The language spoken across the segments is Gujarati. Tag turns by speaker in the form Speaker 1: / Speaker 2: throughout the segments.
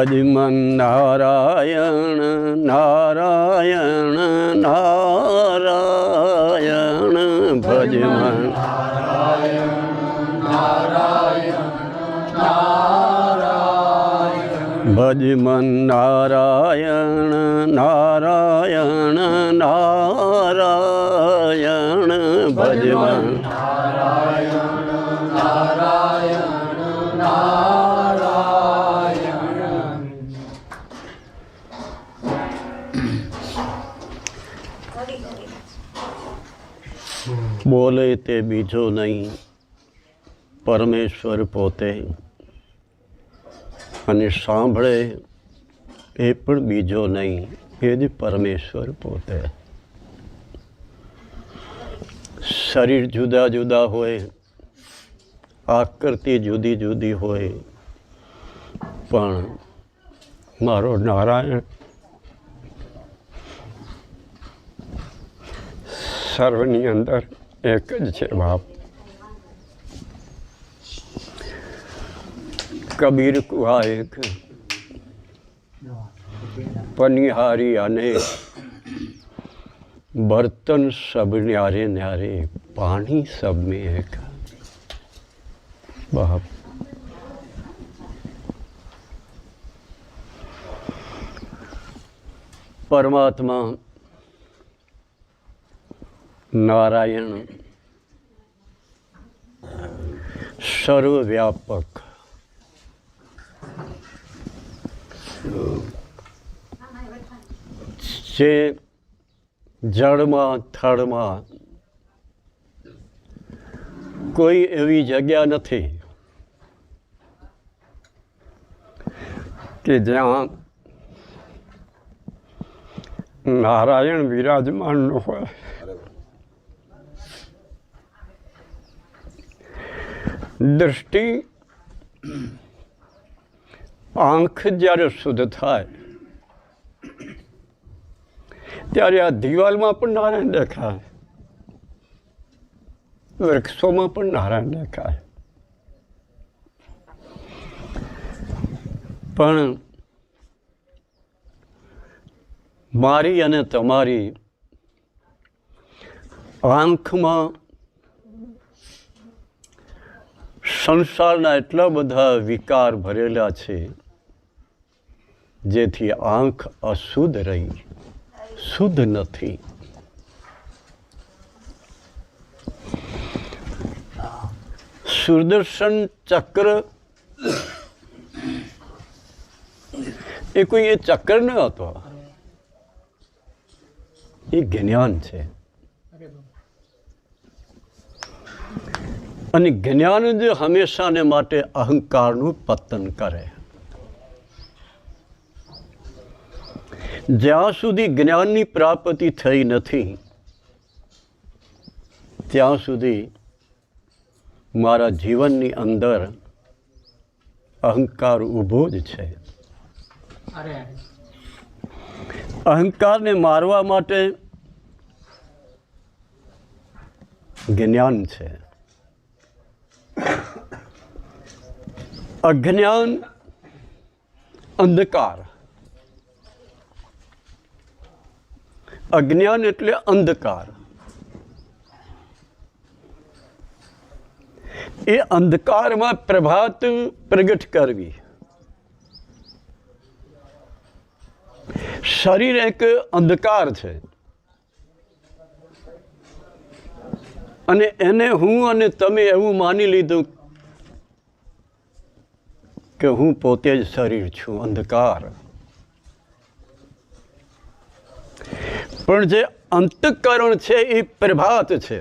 Speaker 1: ભજમન નારાયણ નારાયણ નારાયણ ભજમન. ભજમન નારાયણ નારાયણ નારાયણ ભજમન. બોલે તે બીજો નહીં. પરમેશ્વર પોતે અને સાંભળે એ પણ બીજો નહીં. એ જ પરમેશ્વર પોતે. શરીર જુદા જુદા હોય, આકૃતિ જુદી જુદી હોય, પણ મારો નારાયણ સર્વની અંદર એક જ છે બાપ કબીર કુવા એક પનિહારી અને બર્તન સબ ન્યારે ન્યારે પાણી સબ में એક બાપ પરમાત્મા નારાયણ. સર્વવ્યાપક જે જળમાં થળમાં કોઈ એવી જગ્યા નથી કે જ્યાં નારાયણ વિરાજમાન હોય. દૃષ્ટિ આંખ જ્યારે શુદ્ધ થાય, ત્યારે આ દિવાલમાં પણ નારાયણ દેખાય, વૃક્ષોમાં પણ નારાયણ દેખાય. પણ મારી અને તમારી આંખમાં સંસારના એટલા બધા વિકાર ભરેલા છે, જેથી આંખ અશુદ્ધ રહી, શુદ્ધ નથી. સુદર્શન ચક્ર એ કોઈ એ ચક્ર ન હતો. એ જ્ઞાન છે. અને જ્ઞાન જ હંમેશાને માટે અહંકારનું પતન કરે. જ્યાં સુધી જ્ઞાનની પ્રાપ્તિ થઈ નથી ત્યાં સુધી મારા જીવનની અંદર અહંકાર ઊભો જ છે. અહંકારને મારવા માટે જ્ઞાન છે. અજ્ઞાન, અંધકાર. અજ્ઞાન એટલે અંધકાર. એ અંધકારમાં પ્રભાત પ્રગટ કરવી. શરીર એક અંધકાર છે. અને એને હું અને તમે એવું માની લીધું કે હું પોતે જ શરીર છું, અંધકાર. પણ જે અંતકરણ છે એ પ્રભાત છે.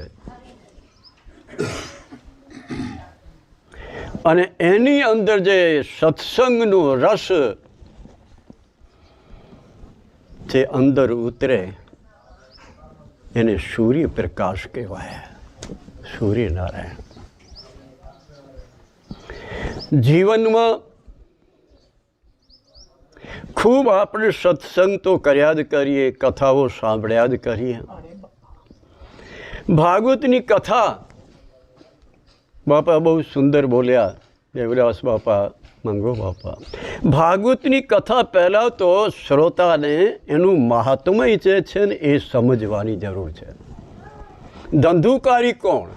Speaker 1: અને એની અંદર જે સત્સંગનો રસ જે અંદર ઉતરે, એને સૂર્યપ્રકાશ કહેવાય, સૂર્યનારાયણ. જીવનમાં ખૂબ આપણે સત્સંગ તો કર્યા જ કરીએ, કથાઓ સાંભળ્યા જ કરીએ. ભાગવતની કથા બાપા બહુ સુંદર બોલ્યા. દેવદાસ બાપા, મંગો બાપા. ભાગવતની કથા પહેલાં તો શ્રોતાને એનું મહાત્મય જે છે ને એ સમજવાની જરૂર છે. ધંધુકારી કોણ?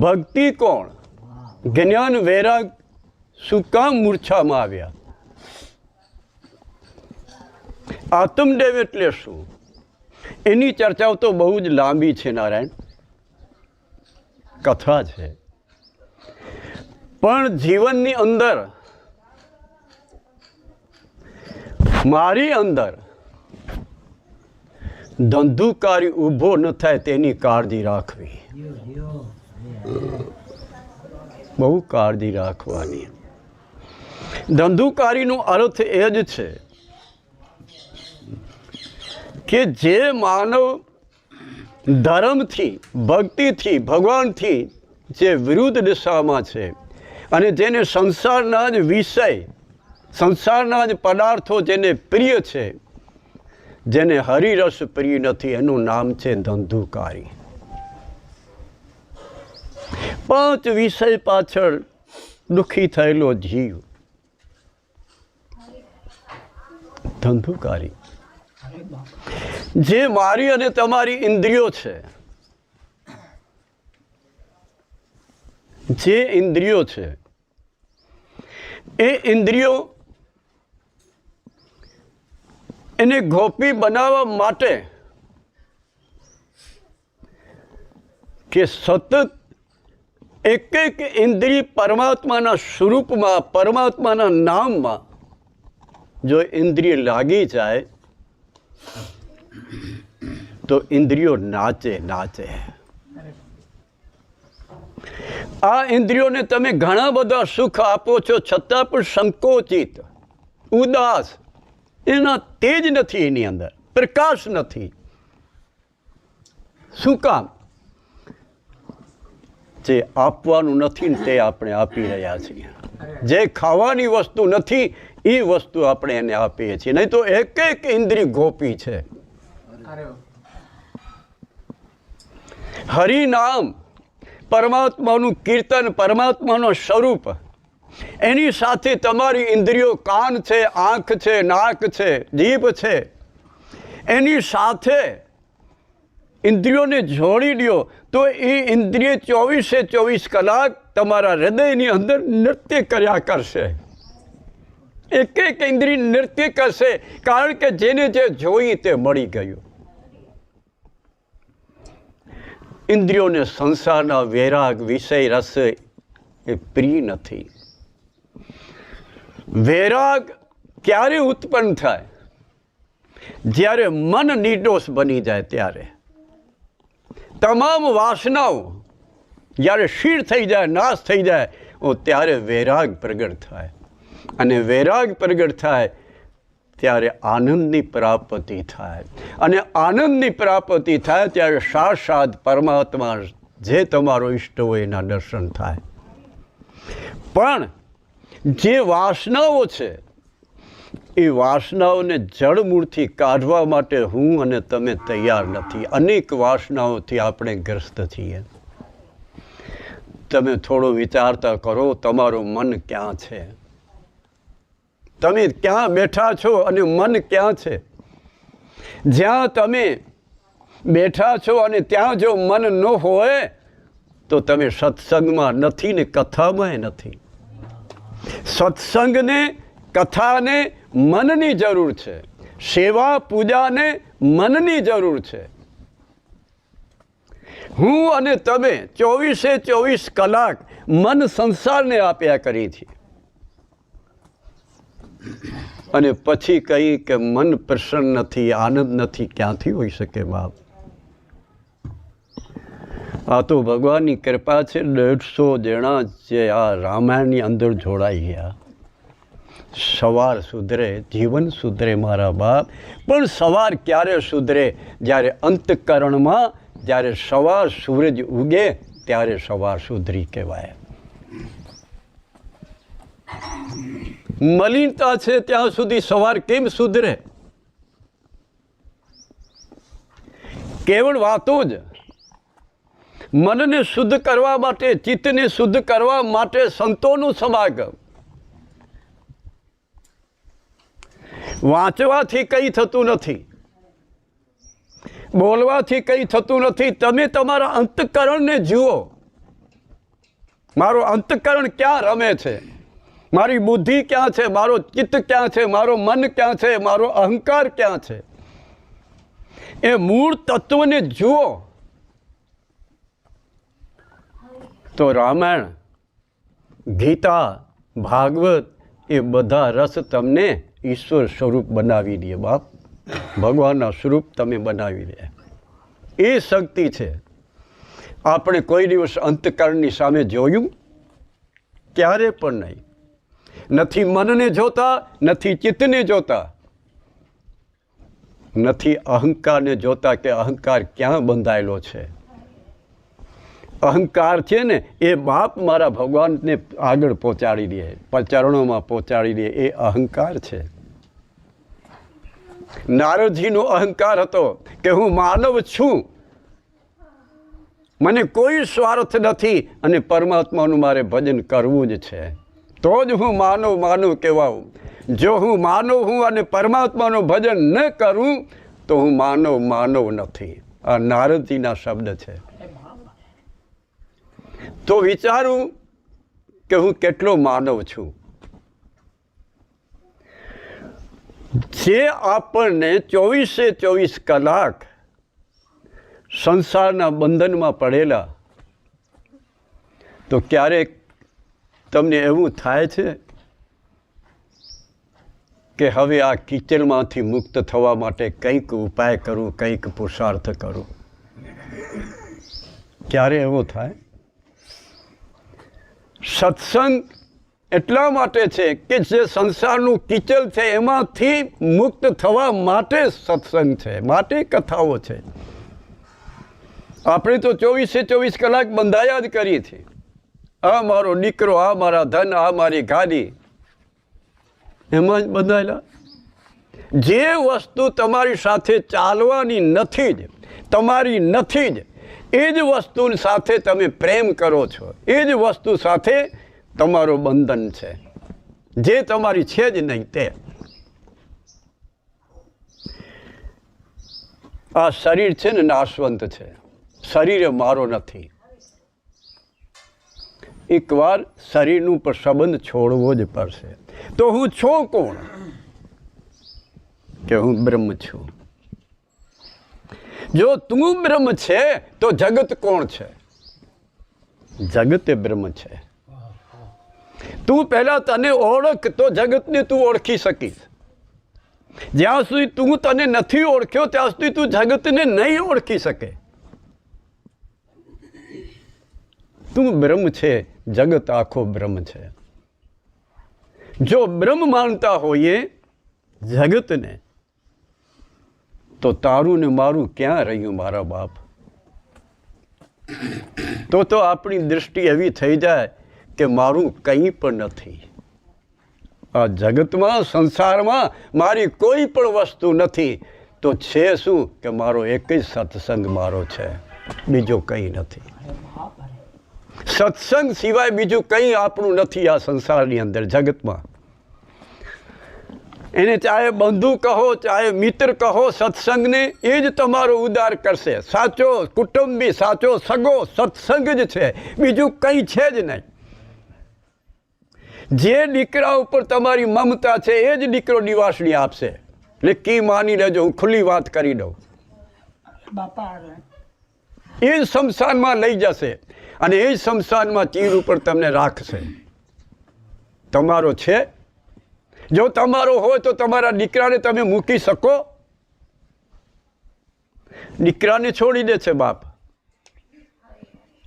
Speaker 1: ભક્તિ કોણ? જ્ઞાન વૈરાગ શું કામ મૂર્છામાં આવ્યા. આત્મદેવ એટલે શું? એની ચર્ચાઓ તો બહુ જ લાંબી છે, નારાયણ. કથા છે. પણ જીવનની અંદર, મારી અંદર ધંધુકારી ઊભો ન થાય તેની કાળજી રાખવી. બહુ કાળજી રાખવાની. ધંધુકારીનો અર્થ એ જ છે કે જે માનવ ધર્મથી, ભક્તિથી, ભગવાનથી જે વિરુદ્ધ દિશામાં છે અને જેને સંસારના જ વિષય, સંસારના જ પદાર્થો જેને પ્રિય છે, જેને હરિરસ પ્રિય નથી, એનું નામ છે ધંધુકારી. પાંચ વિષય પાછળ દુઃખી થયેલો જીવ ધંધુકારી જે મારી અને તમારી ઇન્દ્રિયો છે, જે ઇન્દ્રિયો છે, એ ઇન્દ્રિયો એને ગોપી બનાવવા માટે કે સતત એક એક ઇન્દ્રિય પરમાત્માના સ્વરૂપમાં, પરમાત્માના નામમાં જો ઇન્દ્રિય લાગી જાય, તો ઇન્દ્રિયો નાચે નાચે. આ ઇન્દ્રિયોને તમે ઘણા બધા સુખ આપો છો, છતાં પણ સંકોચિત, ઉદાસ. એના તેજ નથી એની અંદર, પ્રકાશ નથી. શું કામ? જે આપવાનું નથી ને તે આપણે આપી રહ્યા છીએ. જે ખાવાની વસ્તુ નથી એ વસ્તુ આપણે એને આપીએ છીએ. નહીં તો એક એક ઇન્દ્રિય ગોપી છે. હરિનામ પરમાત્માનું કીર્તન, પરમાત્માનો સ્વરૂપ. એની સાથે તમારી ઇન્દ્રિયો કાન છે, આંખ છે, નાક છે, જીભ છે. એની સાથે ઇન્દ્રિયોને જોડી દો તો એ ઇન્દ્રિય ચોવીસે ચોવીસ કલાક તમારા હૃદયની અંદર નૃત્ય કર્યા કરશે. એક એક ઇન્દ્રિય નૃત્ય કરશે, કારણ કે જેને જે જોઈ તે મળી ગયું. ઇન્દ્રિયોને સંસારના વૈરાગ વિષય રસ એ પ્રિય નથી. વૈરાગ ક્યારે ઉત્પન્ન થાય? જ્યારે મન નિર્દોષ બની જાય ત્યારે. તમામ વાસનાઓ જ્યારે શીર થઈ જાય, નાશ થઈ જાય, ત્યારે વૈરાગ પ્રગટ થાય. અને વૈરાગ પ્રગટ થાય, ત્યારે આનંદની પ્રાપ્તિ થાય. અને આનંદની પ્રાપ્તિ થાય ત્યારે સાક્ષાત પરમાત્મા જે તમારો ઈષ્ટ હોય એના દર્શન થાય. પણ જે વાસનાઓ છે, એ વાસનાઓને જળમૂળથી કાઢવા માટે હું અને તમે તૈયાર નથી. અનેક વાસનાઓથી આપણે ગ્રસ્ત છીએ. તમે થોડો વિચારતા કરો, તમારું મન ક્યાં છે? તમે ક્યાં બેઠા છો અને મન ક્યાં છે? જ્યાં તમે બેઠા છો અને ત્યાં જો મન ન હોય, તો તમે સત્સંગમાં નથી ને કથામાં નથી. સત્સંગને, કથાને મનની જરૂર છે. સેવા, પૂજાને મનની જરૂર છે. હું અને તમે ચોવીસે ચોવીસ કલાક મન સંસારને આપ્યા કરી છીએ. અને પછી કહી કે મન પ્રસન્ન નથી, આનંદ નથી, ક્યાંથી હોઈ શકે બાપ? આ તો ભગવાનની કૃપા છે, દોઢસો જણા જે આ રામાયણની અંદર જોડાઈ ગયા. સવાર સુધરે, જીવન સુધરે મારા બાપ, પણ સવાર ક્યારે સુધરે? જ્યારે અંતકરણમાં, જ્યારે સવાર સૂરજ ઉગે, ત્યારે સવાર સુધરી કહેવાય. મલિનતા છે ત્યાં સુધી સવાર કેમ સુધરે? કેવળ વાતો જ. મનને શુદ્ધ કરવા માટે, ચિત્તને શુદ્ધ કરવા માટે સંતોનું સમાગમ. વાંચવાથી કંઈ થતું નથી. બોલવાથી કંઈ થતું નથી. તમે તમારા અંતકરણને જુઓ. મારું અંતકરણ ક્યાં રમે છે? મારી બુદ્ધિ ક્યાં છે? મારો ચિત્ત ક્યાં છે? મારો મન ક્યાં છે? મારો અહંકાર ક્યાં છે? એ મૂળ તત્વને જુઓ. તો રામાયણ, ગીતા, ભાગવત એ બધા રસ તમને ઈશ્વર સ્વરૂપ બનાવી દે બાપ. ભગવાનના સ્વરૂપ તમે બનાવી દે. એ શક્તિ છે. આપણે કોઈ દિવસ અંતકારની સામે જોયું? ક્યારે પણ નહીં. નથી મનને જોતા, નથી ચિત્તને જોતા. નથી અહંકારને જોતા કે અહંકાર ક્યાં બંધાયેલો છે. અહંકાર છે ને, એ બાપ મારા ભગવાનને આગળ પહોંચાડી દે ચરણોમાં પહોંચાડી દે, એ અહંકાર છે. નારદજીનો અહંકાર હતો કે હું માનવ છું. મને કોઈ સ્વાર્થ નથી અને પરમાત્માનું મારે ભજન કરવું જ છે. તો જ હું માનવ માનવ કહેવાઉં. જો હું માનવ હું અને પરમાત્માનું ભજન ન કરું, તો હું માનવ માનવ નથી. આ નારદજીના શબ્દ છે. તો વિચારું કે હું કેટલો માનવ છું. જે આપણને ચોવીસે ચોવીસ કલાક સંસારના બંધનમાં પડેલા, તો ક્યારેક તમને એવું થાય છે કે હવે આ કિચડમાંથી મુક્ત થવા માટે કંઈક ઉપાય કરું, કંઈક પુરુષાર્થ કરું? ક્યારે એવો થાય? સત્સંગ એટલા માટે છે કે જે સંસારનું કિચલ છે એમાંથી મુક્ત થવા માટે સત્સંગ છે, માટે કથાઓ છે. આપણે તો ચોવીસે ચોવીસ કલાક બંધાયા જ કરીએ છીએ. આ મારો દીકરો, આ મારા ધન, આ મારી ગાડી. એમાં જ બંધાયેલા જે વસ્તુ તમારી સાથે ચાલવાની નથી જ, તમારી નથી જ, એ જ વસ્તુ સાથે તમે પ્રેમ કરો છો. એ જ વસ્તુ સાથે તમારું બંધન છે. જે તમારી છે જ નહીં તે. આ શરીર છે ને નાશવંત છે. શરીર મારો નથી. એકવાર શરીરનું પણ સંબંધ છોડવો જ પડશે. તો હું છું કોણ? કે હું બ્રહ્મ છું? જો તું બ્રહ્મ છે, તો જગત કોણ છે? જગત બ્રહ્મ છે. તું પહેલા તને ઓળખ, તો જગતને તું ઓળખી શકીશ. જ્યાં સુધી તું તને નથી ઓળખ્યો, ત્યાં સુધી તું જગતને નહીં ઓળખી શકે. તું બ્રહ્મ છે, જગત આખો બ્રહ્મ છે. જો બ્રહ્મ માનતા હોઈએ જગતને, તો તારું ને મારું ક્યાં રહ્યું મારા બાપ? તો તો આપણી દૃષ્ટિ એવી થઈ જાય કે મારું કંઈ પણ નથી. આ જગતમાં, સંસારમાં મારી કોઈ પણ વસ્તુ નથી. તો છે શું કે મારો એક જ સત્સંગ મારો છે, બીજો કંઈ નથી. સત્સંગ સિવાય બીજું કંઈ આપણું નથી આ સંસારની અંદર જગતમાં. એને ચાહે બંધુ કહો ચાહે મિત્ર કહો સત્સંગને એ જ તમારો ઉદ્ધાર કરશે. સાચો કુટુંબી સાચો સગો સત્સંગ જ છે. બીજું કંઈ છે જ નહીં. જે દીકરા ઉપર તમારી મમતા છે એ જ દીકરો નિવાસણી આપશે. એટલે કી માની લેજો હું ખુલ્લી વાત કરી દઉં.
Speaker 2: બાપા
Speaker 1: એ જ શમશાનમાં લઈ જશે. અને એ સંસારમાં ચીર ઉપર તમને રાખશે. તમારો છે. જો તમારો હોય તો તમારા દીકરાને તમે મૂકી શકો. દીકરાને છોડી દે છે બાપ.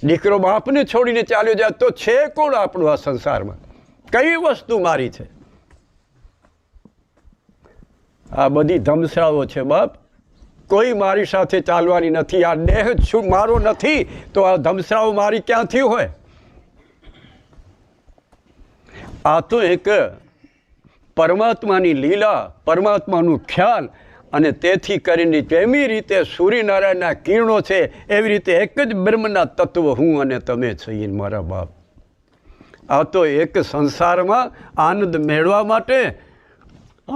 Speaker 1: દીકરો બાપને છોડીને ચાલ્યો જાય તો છે કોણ આપણું આ સંસારમાં? કઈ વસ્તુ મારી છે? આ બધી ધમસાઓ છે બાપ. કોઈ મારી સાથે ચાલવાની નથી. આ દેહ શું મારો નથી. તો આ ધમસરાઓ મારી ક્યાંથી હોય? આ તો એક પરમાત્માની લીલા, પરમાત્માનું ખ્યાલ અને તેથી કરીને જેવી રીતે સૂર્યનારાયણના કિરણો છે, એવી રીતે એક જ બ્રહ્મના તત્વ હું અને તમે છીએ મારા બાપ. આ તો એક સંસારમાં આનંદ મેળવા માટે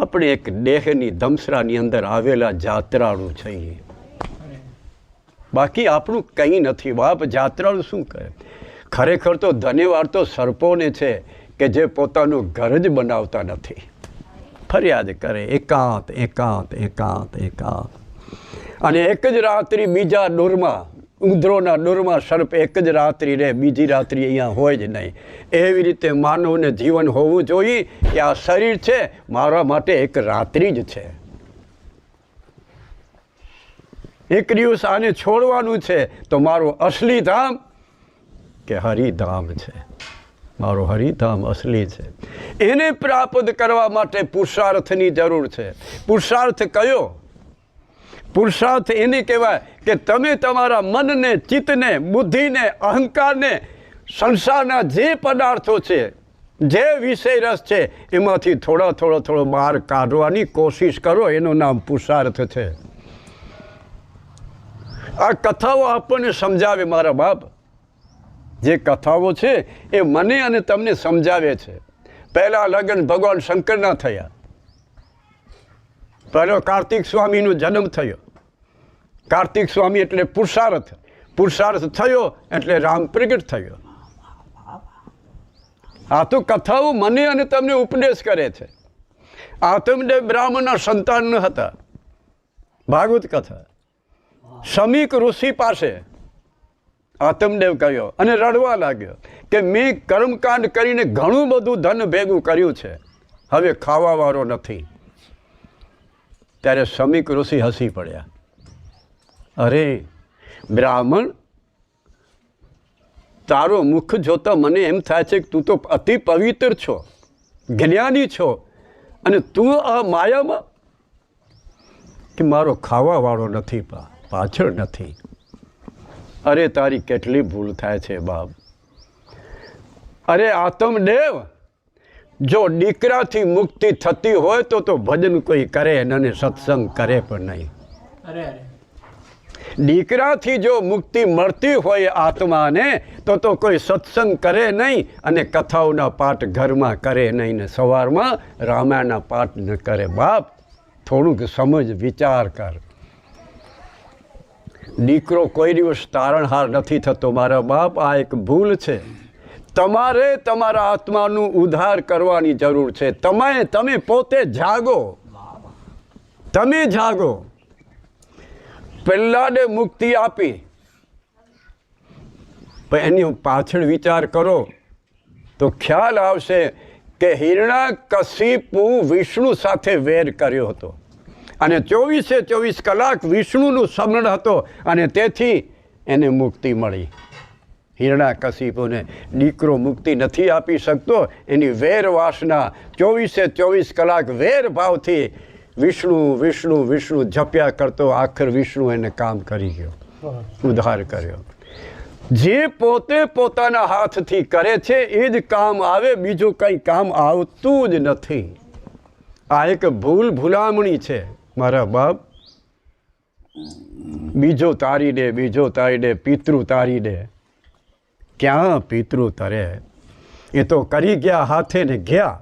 Speaker 1: આપણે એક દેહની ધમસરાની અંદર આવેલા જાત્રાળુ છીએ. બાકી આપણું કંઈ નથી. બાપ જાત્રાળુ શું કરે? ખરેખર તો ધન્યવાદ તો સર્પોને છે કે જે પોતાનું ઘર જ બનાવતા નથી. ફરિયાદ કરે, એકાંત એકાંત એકાંત એકાંત. અને એક જ રાત્રિ બીજા ડોરમાં ઉંદરોના ડોરમાં સર્પ એક જ રાત્રિ રહે, બીજી રાત્રિ અહીંયા હોય જ નહીં. એવી રીતે માનવને જીવન હોવું જોઈએ કે આ શરીર છે, મારા માટે એક રાત્રિ જ છે. એક દિવસ આને છોડવાનું છે, તો મારું અસલી ધામ કે હરિધામ છે. મારો હરિધામ અસલી છે. એને પ્રાપ્ત કરવા માટે પુરુષાર્થની જરૂર છે. પુરુષાર્થ કયો? પુરુષાર્થ એને કહેવાય કે તમે તમારા મનને, ચિત્તને, બુદ્ધિને, અહંકારને, સંસારના જે પદાર્થો છે, જે વિષય રસ છે, એમાંથી થોડા, થોડો થોડો બહાર કાઢવાની કોશિશ કરો. એનું નામ પુરુષાર્થ છે. આ કથાઓ આપણને સમજાવે મારા બાપ. જે કથાઓ છે એ મને અને તમને સમજાવે છે. પહેલાં લગ્ન ભગવાન શંકરના થયા. પહેલો કાર્તિક સ્વામીનો જન્મ થયો. કાર્તિક સ્વામી એટલે પુરુષાર્થ. પુરુષાર્થ થયો એટલે રામ પ્રગટ થયો. આ તો કથાઓ મને અને તમને ઉપદેશ કરે છે. આત્મદેવ બ્રાહ્મણના સંતાન હતા. ભાગવત કથા. શમીક ઋષિ પાસે આતમદેવ કહ્યો અને રડવા લાગ્યો કે મેં કર્મકાંડ કરીને ઘણું બધું ધન ભેગું કર્યું છે. હવે ખાવાવાળો નથી. ત્યારે શમીક ઋષિ હસી પડ્યા. અરે, બ્રાહ્મણ, તારો મુખ જોતા મને એમ થાય છે કે તું તો અતિ પવિત્ર છો, જ્ઞાની છો, અને તું આ માયામાં કે મારો ખાવાવાળો નથી પાછળ નથી. અરે, તારી કેટલી ભૂલ થાય છે, બાપ. અરે, આતમદેવ, જો દીકરાથી મુક્તિ થતી હોય તો તો ભજન કોઈ કરે, અને સત્સંગ કરે પણ નહીં.
Speaker 2: અરે અરે.
Speaker 1: દીકરાથી જો મુક્તિ મળતી હોય આત્માને, તો તો કોઈ સત્સંગ કરે નહીં અને કથાઓના પાઠ ઘરમાં કરે નહીં ને સવારમાં રામાયણના પાઠ ન કરે. બાપ, થોડુંક સમજ, વિચાર કર. દીકરો કોઈ દિવસ તારણહાર નથી થતો. મારા બાપ, આ એક ભૂલ છે. તમારે તમારા આત્માનું ઉદ્ધાર કરવાની જરૂર છે. તમે તમે પોતે જાગો. તમે જાગો. પહેલાને મુક્તિ આપી. પણ એની પાછળ વિચાર કરો, તો ખ્યાલ આવશે કે હિરણા કશીપુ વિષ્ણુ સાથે વેર કર્યો હતો. અને ચોવીસે ચોવીસ કલાક વિષ્ણુનું સ્મરણ હતો અને તેથી એને મુક્તિ મળી. હિરણા કશીપુને દીકરો મુક્તિ નથી આપી શકતો, એની વેર વાસના ચોવીસે ચોવીસ કલાક વેર ભાવથી વિષ્ણુ વિષ્ણુ વિષ્ણુ જપ્યા કરતો આખર વિષ્ણુ એને કામ કરી ગયો ઉદ્ધાર કર્યો. જે પોતે પોતાના હાથથી કરે છે એ જ કામ આવે બીજું કંઈ કામ આવતું જ નથી. આ એક ભૂલ ભૂલામણી છે મારા બાપ. બીજો તારી દે બીજો તારી દે પિતૃ તારી દે. ક્યાં પિતૃ તરે? એ તો કરી ગયા હાથે ને ગયા.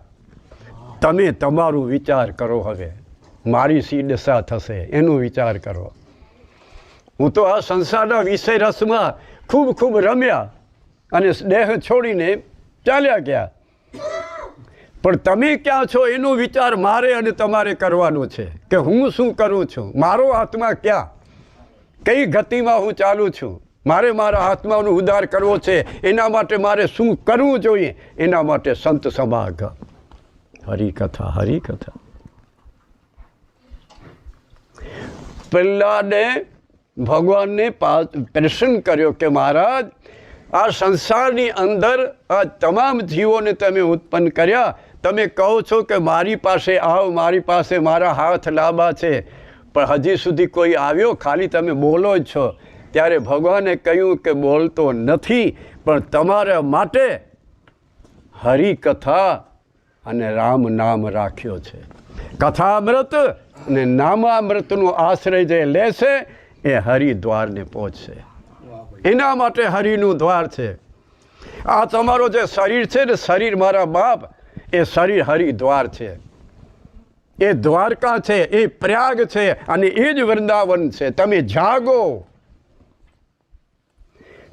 Speaker 1: તમે તમારું વિચાર કરો હવે. મારી સી દશા થશે, એનો વિચાર કરો. હું તો આ સંસારના વિષય રસમાં ખૂબ ખૂબ રમ્યા અને દેહ છોડીને ચાલ્યા ગયા. પણ તમે ક્યાં છો એનો વિચાર મારે અને તમારે કરવાનો છે કે હું શું કરું છું? મારો આત્મા ક્યાં? કઈ ગતિમાં હું ચાલું છું? મારે મારા આત્માનો ઉદ્ધાર કરવો છે? એના માટે મારે શું કરવું જોઈએ? એના માટે સંત સમાગ. હરિકથા હરિકથા. પ્રહલાદે ભગવાનને પ્રશ્ન કર્યો કે મહારાજ, આ સંસારની અંદર આ તમામ જીવોને તમે ઉત્પન્ન કર્યા. તમે કહો છો કે મારી પાસે આવ, મારી પાસે મારા હાથ લાંબા છે. પણ હજી સુધી કોઈ આવ્યો? ખાલી તમે બોલો જ છો. ત્યારે ભગવાને કહ્યું કે બોલતો નથી, પણ તમારા માટે હરિકથા અને રામ નામ રાખ્યો છે. કથામૃત અને નામામૃતનો આશ્રય જે લેશે, એ હરિદ્વારને પહોંચશે. એના માટે હરિનું દ્વાર છે. આ તમારો જે શરીર છે ને, શરીર મારા બાપ, એ શરીર હરિદ્વાર છે. એ દ્વારકા છે, એ પ્રયાગ છે, અને એ જ વૃંદાવન છે. તમે જાગો.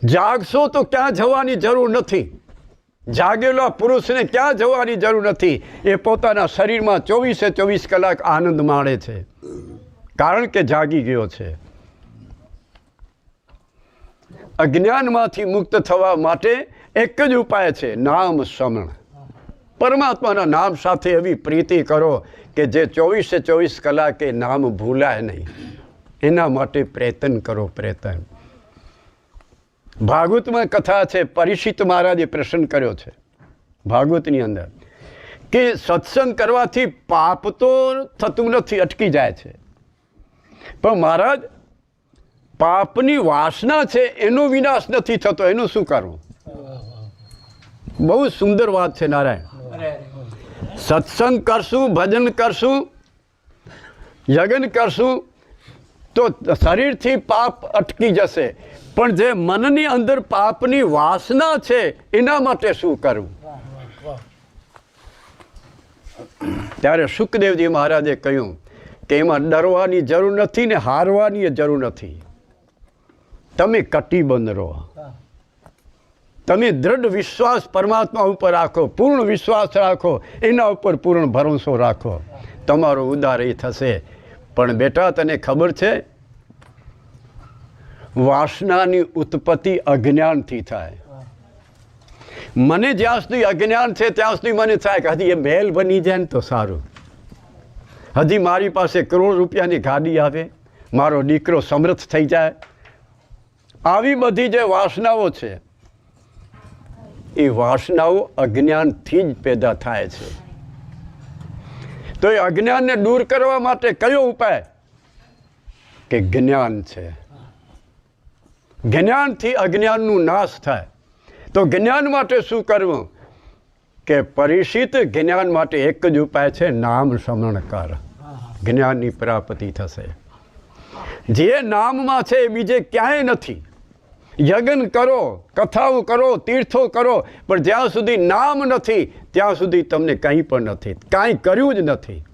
Speaker 1: જાગશો તો ક્યાં જવાની જરૂર નથી. જાગેલા પુરુષને ક્યાં જવાની જરૂર નથી? એ પોતાના શરીરમાં ચોવીસે ચોવીસ કલાક આનંદ માણે છે. કારણ કે જાગી ગયો છે. અજ્ઞાનમાંથી મુક્ત થવા માટે એક જ ઉપાય છે, નામ સમણ પરમાત્માના નામ સાથે એવી પ્રીતિ કરો કે જે ચોવીસે ચોવીસ કલાકે નામ ભૂલાય નહીં. એના માટે પ્રયત્ન કરો, પ્રયત્ન. ભાગવતમાં કથા છે પરિચિત મહારાજે પ્રશ્ન કર્યો છે. ભાગવતની અંદર. કે સત્સંગ કરવાથી પાપ તો થતું નથી, અટકી જાય છે. પણ મહારાજ, પાપની વાસના છે, એનો વિનાશ નથી થતો, એનું શું કરવું? બહુ સુંદર વાત છે નારાયણ. સત્સંગ કરશું, ભજન કરશું, યજ્ઞ કરશું તો શરીરથી પાપ અટકી જશે. પણ જે મનની અંદર પાપની વાસના છે, એના માટે શું કરવું? ત્યારે સુખદેવજી મહારાજે કહ્યું કે એમાં ડરવાની જરૂર નથી ને હારવાની જરૂર નથી. તમે કટિબંધ રહો. તમે દ્રઢ વિશ્વાસ પરમાત્મા ઉપર રાખો, પૂર્ણ વિશ્વાસ રાખો, એના ઉપર પૂર્ણ ભરોસો રાખો. તમારો ઉદાર એ થશે. પણ બેટા, તને ખબર છે? વાસનાની ઉત્પત્તિ અજ્ઞાનથી થાય. મને જ્યાં સુધી અજ્ઞાન છે, ત્યાં સુધી મને થાય કે હજી એ મહેલ બની જાય ને તો સારું. હજી મારી પાસે કરોડ રૂપિયાની ગાડી આવે, મારો દીકરો સમૃદ્ધ થઈ જાય. આવી બધી જે વાસનાઓ છે, એ વાસનાઓ અજ્ઞાનથી જ પેદા થાય છે. તો એ અજ્ઞાનને દૂર કરવા માટે કયો ઉપાય? કે જ્ઞાન છે. જ્ઞાનથી અજ્ઞાનનું નાશ થાય. તો જ્ઞાન માટે શું કરવું? કે પરિચિત જ્ઞાન માટે એક જ ઉપાય છે, નામ સ્મરણ કર. જ્ઞાનની પ્રાપ્તિ થશે. જે નામમાં છે એ બીજે ક્યાંય નથી. યજ્ઞ કરો, કથાઓ કરો, તીર્થો કરો, પણ જ્યાં સુધી નામ નથી ત્યાં સુધી તમને કંઈ પણ નથી. કાંઈ કર્યું જ નથી.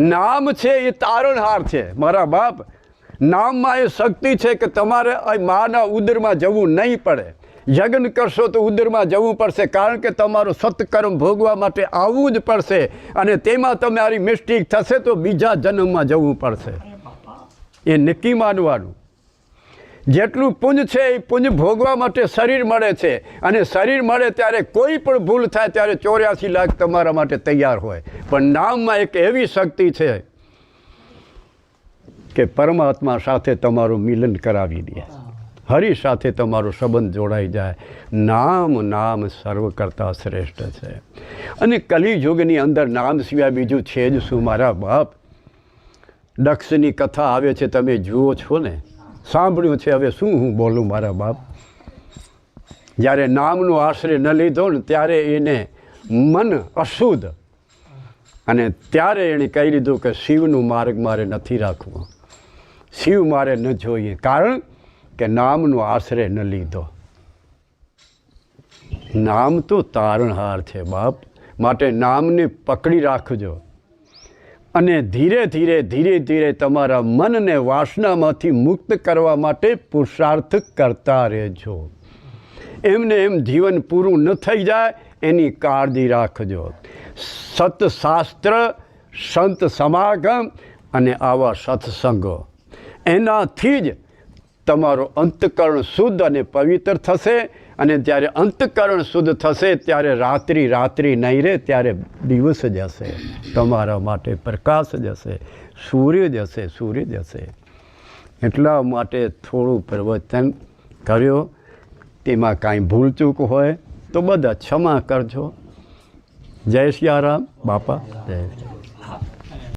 Speaker 1: નામ છે એ તારણહાર છે, મારા બાપ. નામમાં એ શક્તિ છે કે તમારે માના ઉદરમાં જવું નહીં પડે. યજ્ઞ કરશો તો ઉદરમાં જવું પડશે, કારણ કે તમારું સત્કર્મ ભોગવા માટે આવવું જ પડશે અને તેમાં તમારી મિસ્ટેક થશે તો બીજા જન્મમાં જવું પડશે. એ નક્કી માનવાનું. જેટલું પુંજ છે એ પુંજ ભોગવા માટે શરીર મળે છે. અને શરીર મળે ત્યારે કોઈ પણ ભૂલ થાય ત્યારે ચોર્યાસી લાખ તમારા માટે તૈયાર હોય. પણ નામમાં એક એવી શક્તિ છે કે પરમાત્મા સાથે તમારું મિલન કરાવી દે. હરિ સાથે તમારો સંબંધ જોડાઈ જાય. નામ નામ સર્વ કરતાં શ્રેષ્ઠ છે. અને કલિયુગની અંદર નામ સિવાય બીજું છે જ શું? મારા બાપ. દક્ષની કથા આવે છે, તમે જુઓ છો ને? સાંભળ્યું છે, હવે શું હું બોલું મારા બાપ? જ્યારે નામનો આશ્રય ન લીધો ને ત્યારે એને મન અશુદ્ધ. અને ત્યારે એણે કહી લીધું કે શિવનું માર્ગ મારે નથી રાખવો. શિવ મારે ન જોઈએ, કારણ કે નામનો આશ્રય ન લીધો. નામ તો તારણહાર છે બાપ. માટે નામને પકડી રાખજો. અને ધીરે ધીરે ધીરે ધીરે તમારા મનને વાસનામાંથી મુક્ત કરવા માટે પુરુષાર્થ કરતા રહેજો. એમને એમ જીવન પૂરું ન થઈ જાય, એની કાળજી રાખજો. સતશાસ્ત્ર, સંત સમાગમ અને આવા સત્સંગો. એનાથી જ તમારો અંતકરણ શુદ્ધ અને પવિત્ર થશે. અને જ્યારે અંતકરણ શુદ્ધ થશે, ત્યારે રાત્રિ રાત્રિ નહીં રહે, ત્યારે દિવસ જ હશે તમારા માટે પ્રકાશ જ હશે સૂર્ય જ હશે સૂર્ય જ હશે એટલા માટે થોડું પ્રવચન કર્યો. તેમાં કાંઈ ભૂલચૂક હોય તો બધા ક્ષમા કરજો. જય સિયારામ બાપા, જય